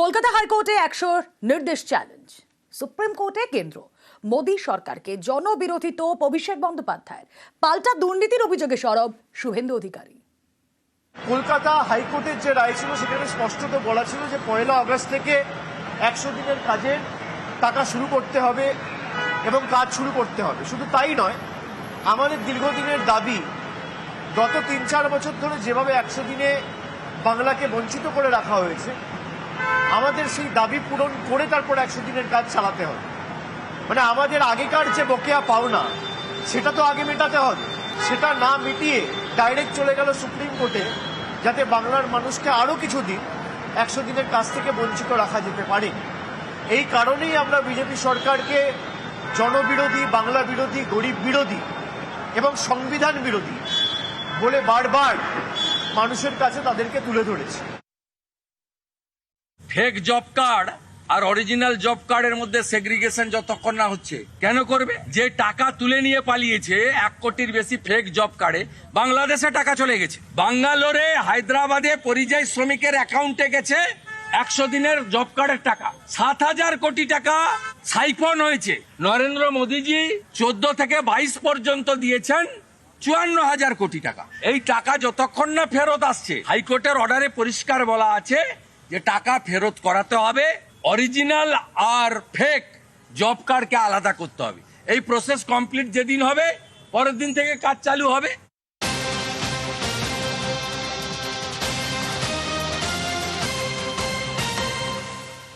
কলকাতা হাইকোর্টে একশো নির্দেশ চ্যালেঞ্জ সুপ্রিম কোর্টে কেন্দ্র। মোদী সরকারকে জনবিরোধী তোপ, অভিষেক বন্দ্যোপাধ্যায়ের। পাল্টা দুর্নীতির অভিযোগে সরব শুভেন্দু অধিকারী। কলকাতা হাইকোর্টের যে রায় ছিল সেখানে স্পষ্টত বলা ছিল যে পয়লা আগস্ট থেকে একশো দিনের কাজের টাকা শুরু করতে হবে এবং কাজ শুরু করতে হবে। শুধু তাই নয়, আমাদের দীর্ঘদিনের দাবি, গত তিন চার বছর ধরে যেভাবে একশো দিনে বাংলাকে বঞ্চিত করে রাখা হয়েছে আমাদের সেই দাবি পূরণ করে তারপর একশো দিনের কাজ চালাতে হবে। মানে আমাদের আগেকার যে বকেয়া পাওনা, সেটা তো আগে মেটাতে হবে। সেটা না মিটিয়ে ডাইরেক্ট চলে গেল সুপ্রিম কোর্টে, যাতে বাংলার মানুষকে আরও কিছু দিন একশো দিনের কাছ থেকে বঞ্চিত রাখা যেতে পারে। এই কারণেই আমরা বিজেপি সরকারকে জনবিরোধী, বাংলা বিরোধী, গরিব বিরোধী এবং সংবিধান বিরোধী বলে বারবার মানুষের কাছে তাদেরকে তুলে ধরেছি। ফেক জব কার্ড আর অরিজিনাল জব কার্ডের মধ্যে সেগ্রিগেশন যতক্ষণ না হচ্ছে, কেন করবে? যে টাকা তুলে নিয়ে পালিয়েছে, এক কোটির বেশি ফেক জব কার্ডে বাংলাদেশে টাকা চলে গেছে। বাঙ্গালোরে, হায়দ্রাবাদে পরিযায়ী শ্রমিকের অ্যাকাউন্টে গেছে একশো দিনের জব কার্ডের টাকা। সাত হাজার কোটি টাকা সাইফন হয়েছে। নরেন্দ্র মোদীজি চোদ্দ থেকে বাইশ পর্যন্ত দিয়েছেন চুয়ান্ন হাজার কোটি টাকা। এই টাকা যতক্ষণ না ফেরত আসছে, হাইকোর্টের অর্ডারে পরিষ্কার বলা আছে যে টাকা ফেরত করাতে হবে অরিজিনাল আর ফেক জব কার্ডকে আলাদা করতে হবে। এই প্রসেস কমপ্লিট যেদিন হবে, পরের দিন থেকে কাজ চালু হবে।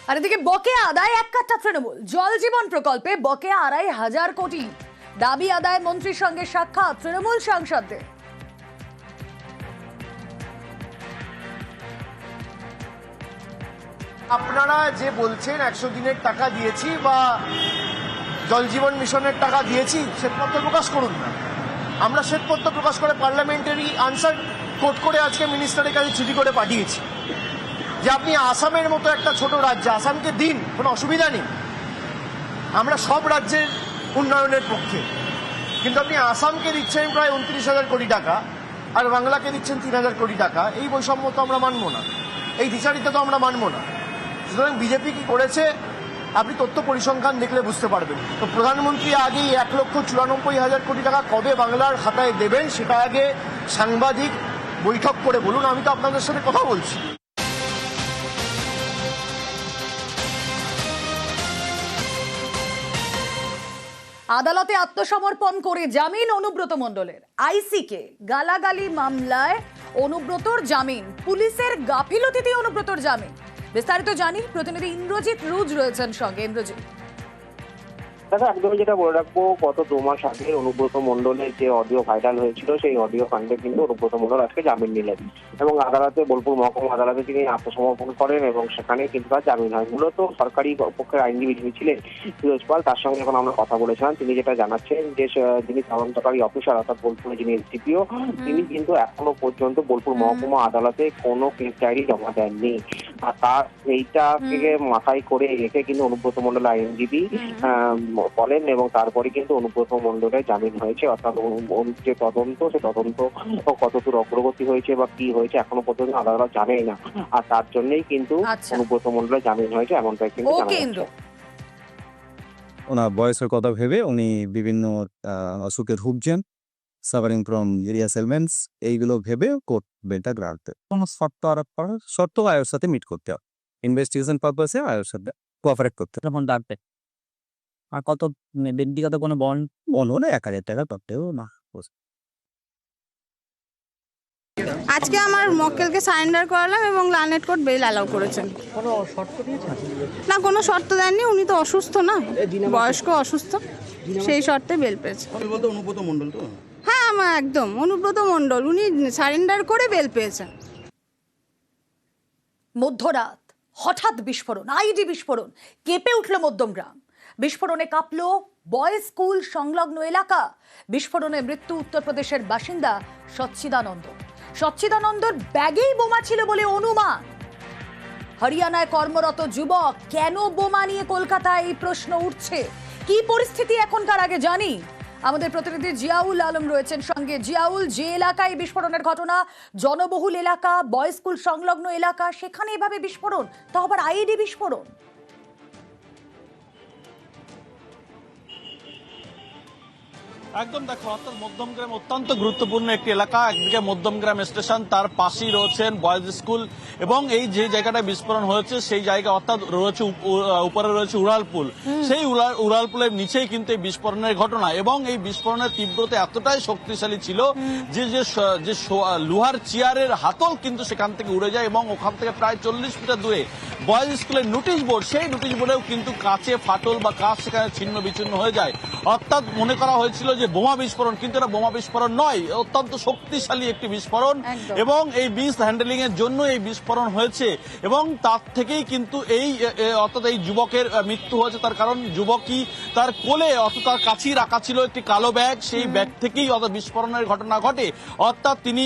আর এদিকে বকেয়া আদায় এক কাঠা তৃণমূল। জল জীবন প্রকল্পে বকেয়া আড়াই হাজার কোটি। দাবি আদায় মন্ত্রীর সঙ্গে সাক্ষাৎ তৃণমূল সাংসদদের। আপনারা যে বলছেন একশো দিনের টাকা দিয়েছি বা জল জীবন মিশনের টাকা দিয়েছি শ্বেতপত্র প্রকাশ করুন না। আমরা শ্বেতপত্র প্রকাশ করে পার্লামেন্টারি আনসার কোর্ট করে আজকে মিনিস্টারের কাছে চিঠি করে পাঠিয়েছি যে আপনি আসামের মতো একটা ছোট রাজ্য, আসামকে দিন, কোনো অসুবিধা নেই। আমরা সব রাজ্যের উন্নয়নের পক্ষে। কিন্তু আপনি আসামকে দিচ্ছেন প্রায় উনত্রিশ হাজার কোটি টাকা আর বাংলাকে দিচ্ছেন তিন হাজার কোটি টাকা, এই বৈষম্য তো আমরা মানবো না। এই দ্বিচারিতা তো আমরা মানবো না। সুতরাং বিজেপি কি করেছে? আপনি তথ্য পরিসংখ্যান দেখলে বুঝতে পারবেন। তো প্রধানমন্ত্রী আগেই এক লক্ষ চুরানব্বই হাজার কোটি টাকা কবে বাংলার খাতায় দেবেন সেটা আগে সাংবাদিক বৈঠক করে বলুন। আমি তো আপনাদের সাথে কথা বলছি। আদালতে আত্মসমর্পণ করে জামিন অনুব্রত মণ্ডলের। আইসিকে গালাগালি মামলায় অনুব্রতর জামিন, পুলিশের গাফিলতিতে অনুব্রতর জামিন। বিস্তারিত জানি প্রতিনিধি ইন্দ্রজিৎ রুজ রয়েছেন সঙ্গে। ইন্দ্রজিৎ। দেখো একদমই যেটা বলে রাখব গত দু মাস আগে অনুব্রত মন্ডলের যে অডিও ভাইরাল হয়েছিল সেই অডিও ফান্ডে কিন্তু অনুব্রত মন্ডল আজকে জামিন নিলেন। এবং আদালতে বোলপুর মহকুমা আদালতে তিনি আত্মসমর্পণ করেন এবং সেখানে কিন্তু তার জামিন হয়। মূলত সরকারি পক্ষের আইনজীবী যিনি ছিলেন ফিরোজ পাল তার সঙ্গে এখন আমরা কথা বলেছিলাম তিনি যেটা জানাচ্ছেন যে যিনি তদন্তকারী অফিসার অর্থাৎ বোলপুরে যিনি এসডিপিও তিনি কিন্তু এখনও পর্যন্ত বোলপুর মহকুমা আদালতে কোনো কেস ডায়েরি জমা দেননি। আর তার এইটাকে মাথায় করে রেখে কিন্তু অনুব্রত মন্ডল আইনজীবী আহ, বলেন এবং তারপরে কিন্তু অনুব্রত মন্ডলের জামিন হয়েছে। অর্থাৎ যে তদন্ত সে তদন্ত কতদূর অগ্রগতি হয়েছে বা কি হয়েছে এখনও পর্যন্ত আদালত জানেই না। আর তার জন্যই কিন্তু আচ্ছা। অনুব্রত মন্ডলের জামিন হয়েছে এমনটাই কিন্তু জানা যাচ্ছে। ওনার বয়সের কথা ভেবে উনি বিভিন্ন আহ, অসুখে ভুগছেন। সাফারিং ফ্রম এরিয়া সেলমেন্টস এইগুলো ভেবে কোর্ট বেলটা গ্রান্ট কোনো শর্ত আরোপ করার শর্ত আয়ের সাথে মিট করতে হবে। ইনভেস্টিগেশন পারপাসে আয়ের সাথে কোঅপারেট করতে হবে। তখন ডাকবে। আর কত মানে ব্যক্তিগত কোনো বন্ড বলো না এক হাজার টাকা করতেও না। আজকে আমার মক্কেলকে সারেন্ডার করালাম এবং লানেট কোর্ট বেল অ্যালাউ করেছেন। না কোনো শর্ত দেননি উনি তো অসুস্থ না। বয়স্ক অসুস্থ। সেই শর্তে বেল পেয়েছে। বলতে অনুব্রত মণ্ডল তো? আমার একদম। অনুব্রত মণ্ডল, উনি সারেন্ডার করে বেল পেয়েছেন। মধ্যরাত, হঠাৎ বিস্ফোরণ, আইডি বিস্ফোরণ, কেঁপে উঠল মধ্যমগ্রাম। বিস্ফোরণে কাঁপল বয়েজ স্কুল সংলগ্ন এলাকা। বিস্ফোরণে মৃত্যু উত্তরপ্রদেশের বাসিন্দা সচ্চিদানন্দ। সচ্চিদানন্দর ব্যাগেই বোমা ছিল বলে অনুমান। হরিয়ানায় কর্মরত যুবক, কেন বোমা নিয়ে কলকাতায় এই প্রশ্ন উঠছে? কি পরিস্থিতি এখনকার আগে জানি? আমাদের প্রতিনিধি জিয়াউল আলম রয়েছেন সঙ্গে। জিয়াউল, যে এলাকায় বিস্ফোরণের ঘটনা, জনবহুল এলাকা, বয় স্কুল সংলগ্ন এলাকা, সেখানে এভাবে বিস্ফোরণ? তা আবার আইডি বিস্ফোরণ? একদম দেখো অর্থাৎ মধ্যমগ্রাম অত্যন্ত গুরুত্বপূর্ণ একটি এলাকা। একদিকে মধ্যমগ্রাম স্টেশন তার পাশেই রয়েছেন বয়েজ স্কুল এবং এই যে জায়গাটায় বিস্ফোরণ হয়েছে সেই জায়গা অর্থাৎ রয়েছে উপরে রয়েছে উড়ালপুল। সেই উড়ালপুলের নিচেই কিন্তু এই বিস্ফোরণের ঘটনা এবং এই বিস্ফোরণের তীব্রতা এতটাই শক্তিশালী ছিল যে যে লোহার চেয়ারের হাতল কিন্তু সেখান থেকে উড়ে যায় এবং ওখান থেকে প্রায় চল্লিশ মিটার দূরে বয়েজ স্কুলের নোটিশ বোর্ড সেই নোটিশ বোর্ডেও কিন্তু কাঁচে ফাটল বা কাঁচ সেখানে ছিন্ন বিচ্ছিন্ন হয়ে যায়। অর্থাৎ মনে করা হয়েছিল যে বোমা বিস্ফোরণ কিন্তু এটা বোমা বিস্ফোরণ নয় অত্যন্ত শক্তিশালী একটি বিস্ফোরণ এবং এই বিষ হ্যান্ডেলিং এর জন্য এই বিস্ফোরণ হয়েছে এবং তার থেকেই কিন্তু এই অর্থাৎ এই যুবকের মৃত্যু হয়েছে। তার কারণ যুবকই তার কোলে অর্থাৎ তার কাছেই রাখা ছিল একটি কালো ব্যাগ সেই ব্যাগ থেকেই অর্থাৎ বিস্ফোরণের ঘটনা ঘটে। অর্থাৎ তিনি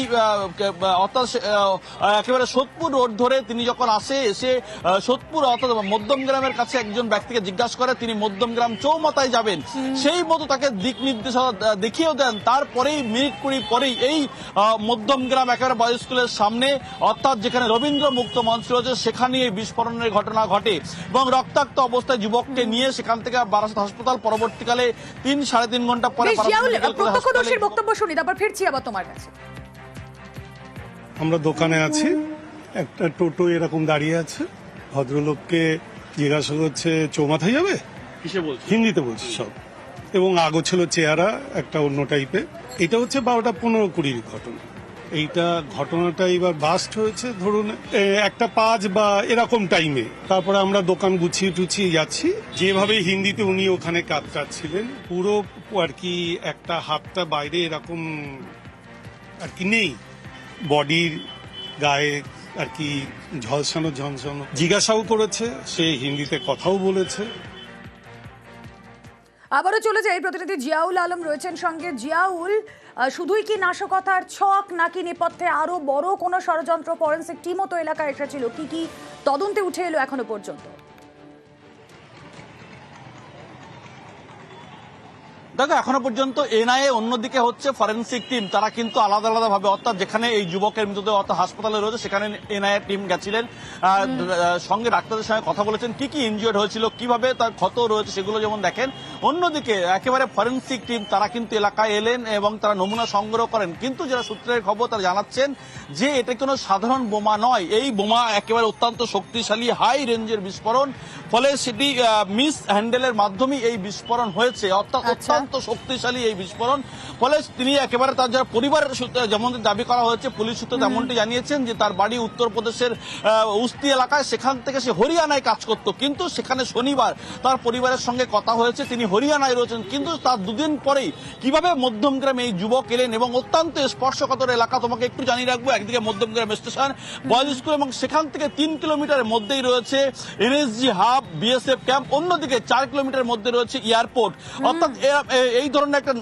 অর্থাৎ একেবারে সোদপুর রোড ধরে তিনি যখন আসে এসে সোদপুর অর্থাৎ মধ্যমগ্রামের কাছে একজন ব্যক্তিকে জিজ্ঞাসা করে তিনি মধ্যমগ্রাম চৌমাথায় যাবেন। সেই মতো তাকে দিক নির্দেশনা দেখিয়েও দেন তারপরেই মিনিট কুড়ি পরেই এই মধ্যমগ্রাম একেবারে বয়েজ স্কুলের সামনে অর্থাৎ যেখানে রবীন্দ্র মুক্ত মঞ্চ রয়েছে সেখানে এই বিস্ফোরণের ঘটনা ঘটে এবং রক্তাক্ত অবস্থায় যুবককে নিয়ে সেখান থেকে বারাসাত হাসপাতাল পরবর্তীকালে তিন সাড়ে তিন ঘণ্টা পরে প্রত্যক্ষদর্শীর বক্তব্য শুনি তারপর ফিরছি আবার তোমার কাছে। আমরা দোকানে আছি একটা টোটো এরকম দাঁড়িয়ে আছে ভদ্রলোককে জিজ্ঞাসা করছে চৌমাথায় যাবে? হিন্দিতে বলছি সব। এবং আগো ছিল চেহারা একটা অন্য টাইপের এটা হচ্ছে বারোটা পনেরো কুড়ির ঘটনা। এইটা ঘটনাটা এবার বাস্ট হয়েছে, ধরুন একটা পাঁচ বা এরকম টাইমে তারপরে আমরা দোকান গুছিয়ে টুছিয়ে যাচ্ছি। যেভাবে হিন্দিতে উনি ওখানে কাতরাচ্ছিলেন, পুরো আর কি একটা হাতটা বাইরে এরকম আর কি নেই। বডির গায়ে আর কি ঝলসানো ঝনঝনো। জিজ্ঞাসাও করেছে, সে হিন্দিতে কথাও বলেছে। আবারও চলে যাই। প্রতিনিধি জিয়াউল আলম রয়েছেন সঙ্গে। জিয়াউল শুধুই কি নাশকতার ছক নাকি নেপথ্যে আরও বড় কোনো ষড়যন্ত্র ফরেন্সিক টিমও তো এলাকায় এসেছিল? কি কি তদন্তে উঠে এলো এখনও পর্যন্ত? দেখো এখনও পর্যন্ত এনআইএ অন্যদিকে হচ্ছে ফরেন্সিক টিম। তারা কিন্তু আলাদা আলাদা ভাবে অর্থাৎ যেখানে এই যুবকের মৃতদেহ অর্থাৎ হাসপাতালে রয়েছে সেখানে এনআইএ টিম গেছিলেন। সঙ্গে ডাক্তারদের সঙ্গে কথা বলেছেন কি কি ইনজিওর্ড হয়েছিল কীভাবে তার ক্ষত রয়েছে সেগুলো যেমন দেখেন। অন্যদিকে একেবারে ফরেন্সিক টিম তারা কিন্তু এলাকায় এলেন এবং তারা নমুনা সংগ্রহ করেন। কিন্তু যারা সূত্রের খবর তারা জানাচ্ছেন যে এটা কোনো সাধারণ বোমা নয়। এই বোমা একেবারে অত্যন্ত শক্তিশালী হাই রেঞ্জের বিস্ফোরণ। ফলে সেটি মিস হ্যান্ডেলের মাধ্যমে এই বিস্ফোরণ হয়েছে। অর্থাৎ আচ্ছা। অত্যন্ত শক্তিশালী এই বিস্ফোরণ। ফলে তিনি একেবারে তার যারা পরিবারের সূত্রে যেমন দাবি করা হয়েছে পুলিশ সূত্রে যেমনটি জানিয়েছেন যে তার বাড়ি উত্তরপ্রদেশের উস্তি এলাকায়। সেখান থেকে সে হরিয়ানায় কাজ করত। কিন্তু সেখানে শনিবার তার পরিবারের সঙ্গে কথা হয়েছে। তিনি হরিয়ানায় রয়েছেন। কিন্তু তার দুদিন পরেই কীভাবে মধ্যমগ্রামে এই যুবক এলেন এবং অত্যন্ত স্পর্শকাতর এলাকা তোমাকে একটু জানিয়ে রাখব একদিকে মধ্যমগ্রাম স্টেশন বয়েজ স্কুল এবং সেখান থেকে তিন কিলোমিটারের মধ্যেই রয়েছে এনএসজি হাব বিএসএফ ক্যাম্প অন্যদিকে চার কিলোমিটার মধ্যে রয়েছে এয়ারপোর্ট। অর্থাৎ এই ধরনের একটা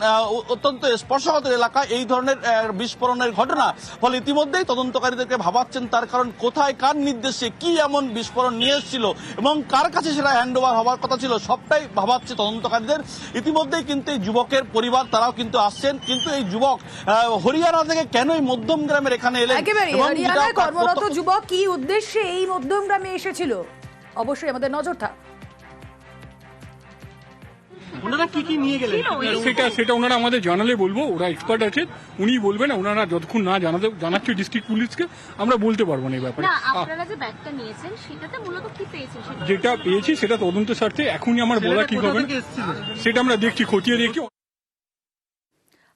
অত্যন্ত স্পর্শকাতর এলাকা এই ধরনের বিস্ফোরণের ঘটনা ফলে ইতিমধ্যেই তদন্তকারীদেরকে ভাবাচ্ছেন তার কারণ কোথায় কার নির্দেশে কি এমন বিস্ফোরণ নিয়ে এসেছিল এবং কার কাছে সেটা হ্যান্ড ওভার হওয়ার কথা ছিল সবটাই ভাবাচ্ছে তদন্তকারীদের ইতিমধ্যেই কিন্তু এই যুবকের পরিবার তারাও কিন্তু আসছেন। কিন্তু এই যুবক আহ, হরিয়ানা থেকে কেন এই মধ্যম গ্রামের এখানে এলেন? কর্মরত যুবক কি উদ্দেশ্যে এই মধ্যম গ্রামে এসেছিল? অবশ্যই আমাদের নজর থাক। সেটা সেটা ওনারা আমাদের জানালে বলব ওরা এক্সপার্ট আছে উনি বলবেন ওনারা যতক্ষণ না জানাতে জানাচ্ছে ডিস্ট্রিক্ট পুলিশকে আমরা বলতে পারব না এই ব্যাপারে। না আপনারা যে ব্যাগটা নিয়েছেন সেটাতে মূলত কি পেয়েছেন যেটা পেয়েছি সেটা তদন্ত স্বার্থে এখনই আমার বলা ঠিক হবে না। সেটা আমরা দেখছি খতিয়ে দেখি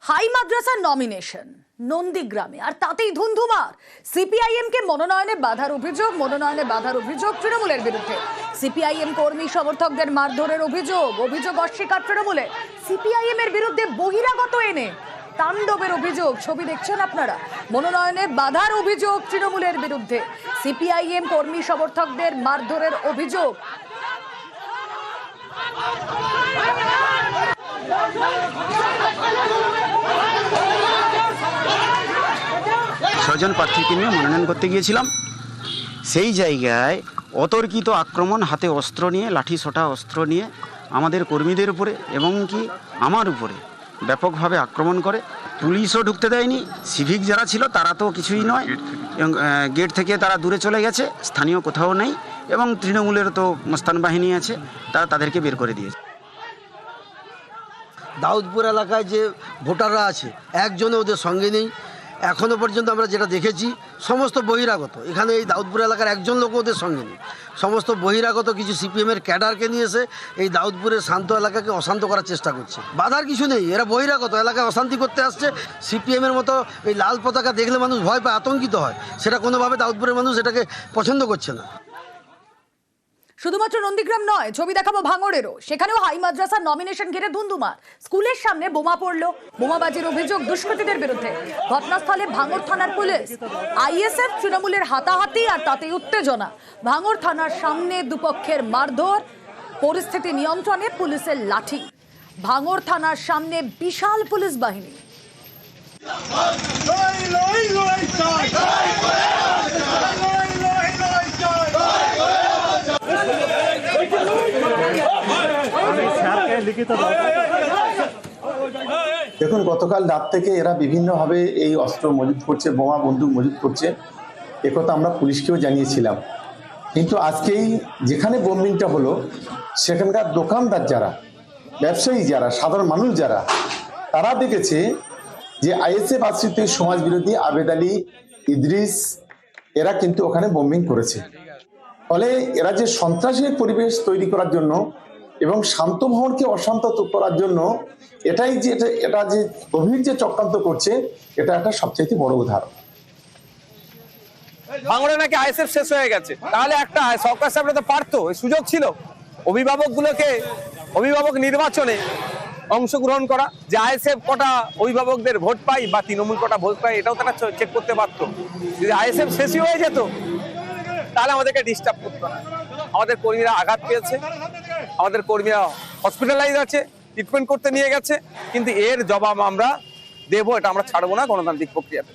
হাই মাদ্রাসার নমিনেশন নন্দীগ্রামে। আর তাতেই ধুন্ধুমার। সিপিআইএম কে মনোনয়নে বাধার অভিযোগ, মনোনয়নে বাধার অভিযোগ তৃণমূলের বিরুদ্ধে। সিপিআইএম কর্মী সমর্থকদের মারধরের অভিযোগ অভিযোগ অস্বীকার তৃণমূলের। সিপিআইএম এর বিরুদ্ধে বহিরাগত এনে তাণ্ডবের অভিযোগ, ছবি দেখছেন আপনারা। মনোনয়নে বাধার অভিযোগ তৃণমূলের বিরুদ্ধে। সিপিআইএম কর্মী সমর্থকদের মারধরের অভিযোগ। ছজন প্রার্থীকে নিয়ে মনোনয়ন করতে গিয়েছিলাম। সেই জায়গায় অতর্কিত আক্রমণ হাতে অস্ত্র নিয়ে লাঠি সোটা অস্ত্র নিয়ে আমাদের কর্মীদের উপরে এবং কি আমার উপরে ব্যাপকভাবে আক্রমণ করে। পুলিশও ঢুকতে দেয়নি সিভিক যারা ছিল তারা তো কিছুই নয় এবং গেট থেকে তারা দূরে চলে গেছে স্থানীয় কোথাও নেই এবং তৃণমূলের তো মস্তান বাহিনী আছে তারা তাদেরকে বের করে দিয়েছে। দাউদপুর এলাকায় যে ভোটাররা আছে একজনও ওদের সঙ্গে নেই এখনও পর্যন্ত আমরা যেটা দেখেছি, সমস্ত বহিরাগত, এখানে এই দাউদপুর এলাকার একজন লোক ওদের সঙ্গে নেই। সমস্ত বহিরাগত কিছু সিপিএমের ক্যাডারকে নিয়ে এসে এই দাউদপুরের শান্ত এলাকাকে অশান্ত করার চেষ্টা করছে। বাধার কিছু নেই, এরা বহিরাগত, এলাকায় অশান্তি করতে আসছে। সিপিএমের মতো এই লাল পতাকা দেখলে মানুষ ভয় পায়, আতঙ্কিত হয়। সেটা কোনোভাবে দাউদপুরের মানুষ এটাকে পছন্দ করছে না। শুধুমাত্র নন্দীগ্রাম নয় ছবি দেখাবো ভাঙড়েরও সেখানেও হাই মাদ্রাসার নমিনেশন ঘিরে ধুন্ধুমার স্কুলের সামনে বোমা পড়ল বোমাবাজির অভিযোগ দুষ্কৃতীদের বিরুদ্ধে ঘটনাস্থলে ভাঙড় থানার পুলিশ আইএসএফ তৃণমূলের হাতাহাতি আর তাতেই উত্তেজনা ভাঙড় থানার সামনে দুপক্ষের মারধর পরিস্থিতি নিয়ন্ত্রণে পুলিশের লাঠি ভাঙড় থানার সামনে বিশাল পুলিশ বাহিনী দেখুন, গতকাল রাত থেকে এরা বিভিন্নভাবে এই অস্ত্র মজুত করছে, বোমা, বন্দুক মজুত করছে। একথা আমরা পুলিশকেও জানিয়েছিলাম। কিন্তু আজকেই যেখানে বোম্বিংটা হলো, সেখানকার দোকানদার যারা, ব্যবসায়ী যারা, সাধারণ মানুষ যারা, তারা দেখেছে যে আইএসএফ আশ্রিত সমাজ বিরোধী আবেদ আলী, ইদ্রিস, এরা কিন্তু ওখানে বোম্বিং করেছে। ফলে এরা যে সন্ত্রাসী পরিবেশ তৈরি করার জন্য এবং শান্ত ভবনকে অশান্ত করার জন্য এটাই যে এটা- যে গভীর যে চক্রান্ত করছে, এটা একটা সবচেয়ে বড় উদাহরণ। ভাঙড়ে নাকি আইএসএফ শেষ হয়ে গেছে। তাহলে একটা সরকার সাহেবরা তো পারতো সুযোগ ছিল। অভিভাবকগুলোকে, অভিভাবক নির্বাচনে অংশগ্রহণ করা, যে আইএসএফ কটা অভিভাবকদের ভোট পাই বা তৃণমূল কটা ভোট পাই এটাও তারা চেক করতে পারতো। যদি আইএসএফ শেষই হয়ে যেত, তাহলে আমাদেরকে ডিস্টার্ব করতো না। আমাদের কর্মীরা আঘাত পেয়েছে। আমাদের কর্মীরা হসপিটালাইজ আছে ট্রিটমেন্ট করতে নিয়ে গেছে, কিন্তু এর জবাব আমরা দেবো, এটা আমরা ছাড়বো না গণতান্ত্রিক প্রক্রিয়াতে।